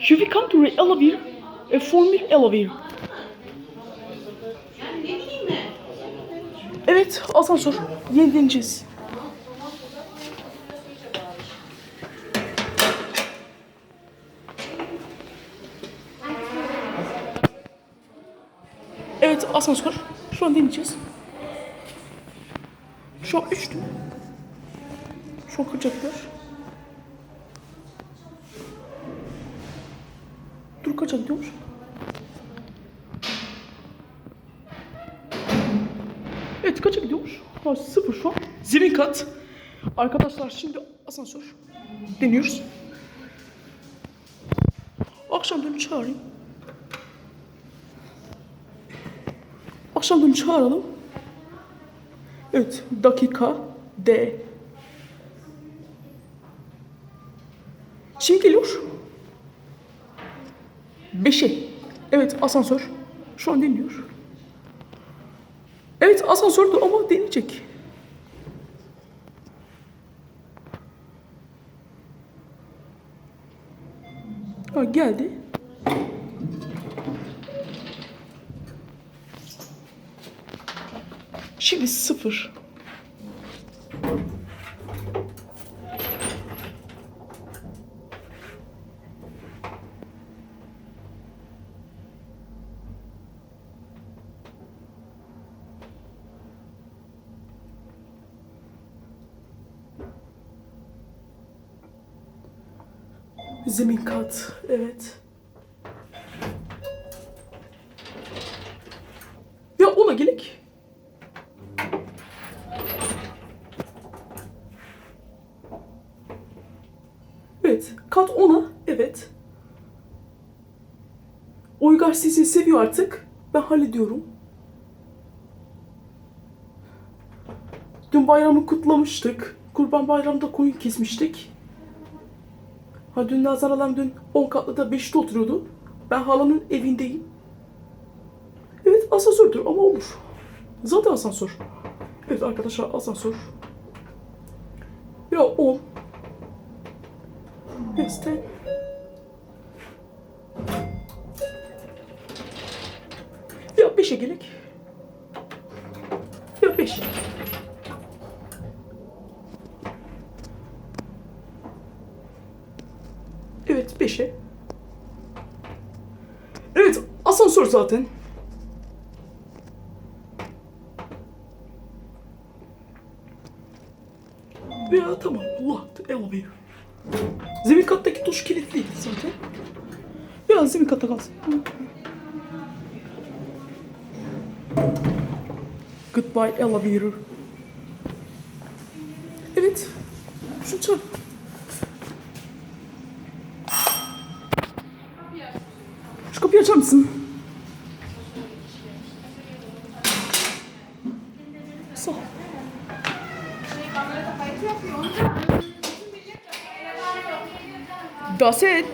Should we come to the elevator? A former elevator. Evet, asansör. Yeni deneyeceğiz. Evet, asansör. Şu an deneyeceğiz. Şu an üçtü. Şu an kaçaklar. Kaça gidiyormuş? Evet kaça gidiyormuş? Ha, sıfır şu an. Zemin kat. Arkadaşlar şimdi asansör deniyoruz. Akşam dönü çağırayım. Akşam dönü çağıralım. Evet dakika D. Şimdi geliyor. Beşe. Evet asansör. Şu an deniyor. Evet asansördü ama deneyecek. Ha, geldi. Şimdi sıfır. Zemin kat. Evet. Ya ona gerek. Evet. Kat ona. Evet. Uygar sizi seviyor artık. Ben hallediyorum. Dün bayramı kutlamıştık. Kurban bayramında koyun kesmiştik. Ha dün Nazar halam dün 10 katlıda 5'te oturuyordu. Ben halanın evindeyim. Evet asansördür ama olur. Zaten asansör. Evet arkadaşlar asansör. Ya 10. İşte. Ya 5'e gerek. Ya 5. Evet 5'e. Evet asansör zaten. Ya tamam locked elevator. Zemin kattaki tuş kilitliydi zaten. Ya zemin katta kalsın. Goodbye elevator. Evet. Şu çal. Kapıyı açar mısın? That's it.